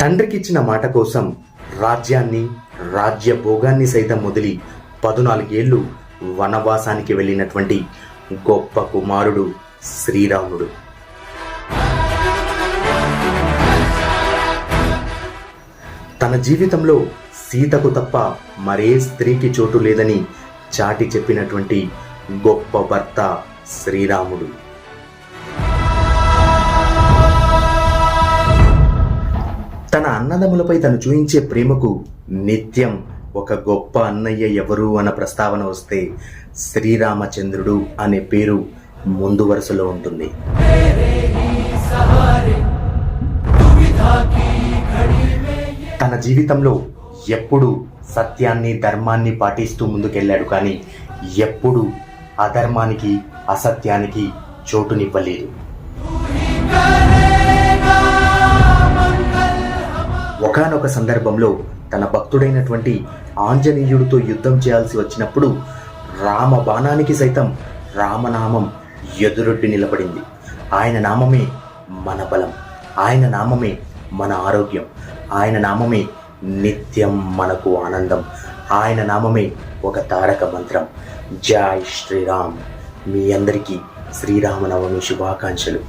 తండ్రికిచ్చిన మాట కోసం రాజ్యాన్ని రాజ్య భోగాన్ని సైతం వదిలి పదునాలుగేళ్ళు వనవాసానికి వెళ్ళినటువంటి గొప్ప కుమారుడు శ్రీరాముడు. తన జీవితంలో సీతకు తప్ప మరే స్త్రీకి చోటు లేదని చాటి చెప్పినటువంటి గొప్ప భర్త శ్రీరాముడు. తన అన్నదమ్ములపై తను చూయించే ప్రేమకు నిత్యం ఒక గొప్ప అన్నయ్య ఎవరు అన్న ప్రస్తావన వస్తే శ్రీరామచంద్రుడు అనే పేరు ముందు వరుసలో ఉంటుంది. తన జీవితంలో ఎప్పుడు సత్యాన్ని ధర్మాన్ని పాటిస్తూ ముందుకెళ్ళాడు కానీ ఎప్పుడు అధర్మానికి అసత్యానికి చోటునివ్వలేదు. ఒకానొక సందర్భంలో తన భక్తుడైనటువంటి ఆంజనేయుడితో యుద్ధం చేయాల్సి వచ్చినప్పుడు రామ బాణానికి సైతం రామనామం ఎదురొడ్డి నిలబడింది. ఆయన నామమే మన బలం. ఆయన నామమే మన ఆరోగ్యం. ఆయన నామమే నిత్యం మనకు ఆనందం. ఆయన నామమే ఒక తారక మంత్రం. జై శ్రీరామ్. మీ అందరికీ శ్రీరామనవమి శుభాకాంక్షలు.